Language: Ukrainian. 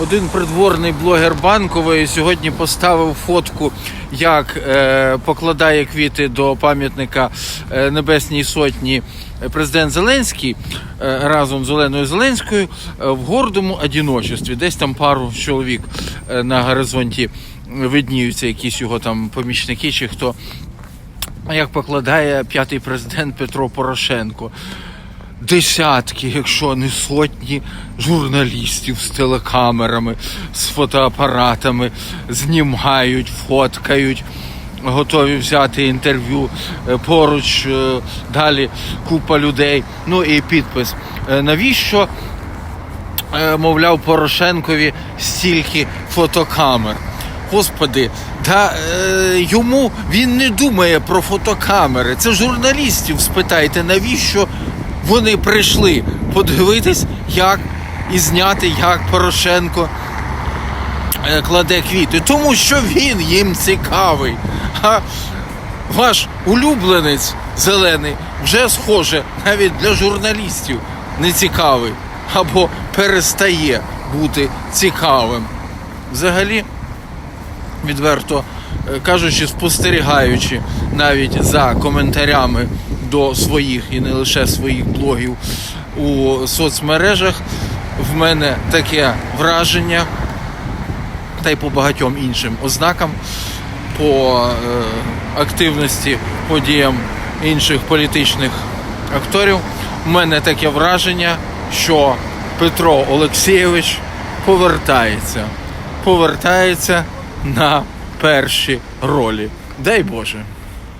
Один придворний блогер банкової сьогодні поставив фотку, як е, покладає квіти до пам'ятника е, Небесній Сотні президент Зеленський е, разом з Оленою Зеленською е, в гордому одіночестві. Десь там пару чоловік е, на горизонті видніються, якісь його там помічники чи хто. Як покладає п'ятий президент Петро Порошенко десятки, якщо не сотні журналістів з телекамерами, з фотоапаратами знімають, фоткають, готові взяти інтерв'ю. Е, Поруч е, далі купа людей. Ну і підпис. Е, Навіщо? мовляв, Порошенкові стільки фотокамер. Господи, та йому він не думає про фотокамери. Це журналістів спитайте, навіщо вони прийшли подивитись, як і зняти, як Порошенко е, кладе квіти. Тому що він їм цікавий. А ваш улюбленець зелений вже схоже навіть для журналістів не цікавий або перестає бути цікавим. Взагалі, відверто е, кажучи, спостерігаючи навіть за коментарями до своїх і не лише своїх блогів у соцмережах, в мене таке враження, та й по багатьом іншим ознакам, по е, активності подіям інших політичних акторів, в мене таке враження, що Петро Олексійович повертається, повертається на перші ролі. Дай Боже.